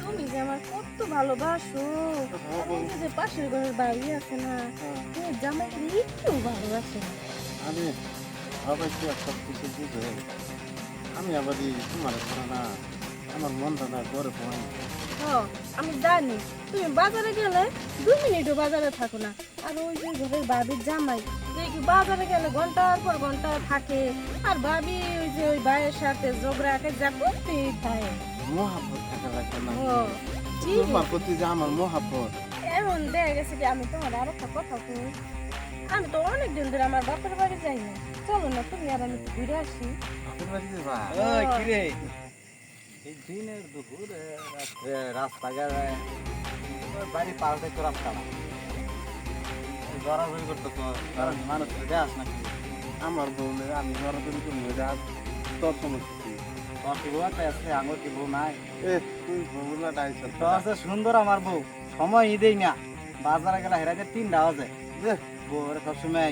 তুমি যে আমার কত ভালোবাসো। আমি যে পাশের ঘরের বাড়ি আছে না তুমি জামাইকে একটু ভালোবাসে। আমি অবশ্যই সব কিছু বুঝে আমি আবার তোমার না আমার মনটা না করে পড়ে আমি জানি। তুমি বাজারে গেলে দু মিনিটও বাজারে থাকো না। আর ওই যে ঘরের বাবির জামাই দেখি বাজারে গেলে ঘণ্টার পর ঘণ্টা থাকে। আর ভাবি ওই যে ওই ভাইয়ের সাথে ঝগড়াকে যা করতেই থাকে মহাব্বত থাকা লাগবে না ও তোমার প্রতি যে আমার মহাব্বত। এমন দেখা গেছে কি আমি তোমার আর একটা কথা কই। আমি তো অনেক দিন ধরে আমার বাপের বাড়ি যাই না। চলো না তুমি আর আমি একটু ঘুরে আসি। বাপের বাড়িতে যা ওই কিরে? এই দিনের দুপুরে রাস্তাঘাটে বাড়ি পার দেখতো রাস্তা না জড়াজড়ি করতো তো কারণ মানুষ নাকি আমার আমি জড়াজড়ি করি যা তোর সমস্যা কি? তোর কি বউ একটা আছে আঙুর কি বউ নাই এ তুই আছে সুন্দর আমার বউ সময় দেই না। বাজারে গেলে হেরাতে তিনটা বাজে। যে, বউর সবসময়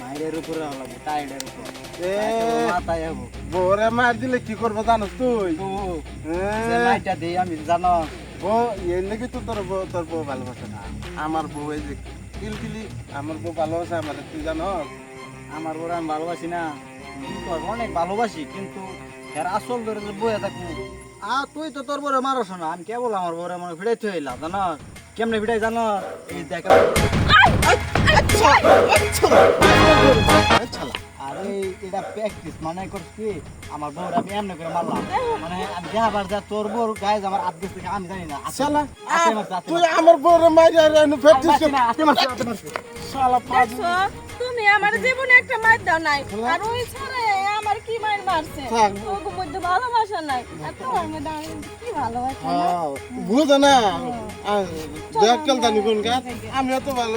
মায়ের উপরে হলো টাইডের উপর। এ মাথায় হব। বউরে মার দিলে কি করব জানোস তুই? মাইটা দেই আমি জানো। বউ এর নাকি তো তোর বউ তোর বউ ভালোবাসে না। আমার বউ এই যে কিলকিলি আমার বউ ভালোবাসে আমার তুই জানো আমার বউ আমি ভালোবাসি না কিন্তু অনেক ভালোবাসি কিন্তু এর আসল ধরে যে বইয়া থাকব আ তুই তো তোর বউরে মারস না আমি কেবল আমার বউরে মনে ভিড়াইতে হইলাম জানো কেমনে ভিড়াই জানো এই দেখ প্র্যাকটিস মানে করছি। আমার বউরে আমি এমনি করে মারলাম। মানে আমি দেখাবার যা তোর বউর গায়ে আমার আত্মীয় থেকে আমি জানি না। শালা তুই আমার বউরে মারি আর এনে ফেটিস মারছে না, আছে মারছে, আছে মারছে। শালা পাঁচ তুমি আমার জীবনে একটা মার দাও নাই। আর ওই আমার কি মার মারছে? থাক। ওর মধ্যে ভালোবাসা নাই। আর তোমার মধ্যে আমি কি ভালোবাসা বুঝে না। দেখ কাল জানি কোন ভালো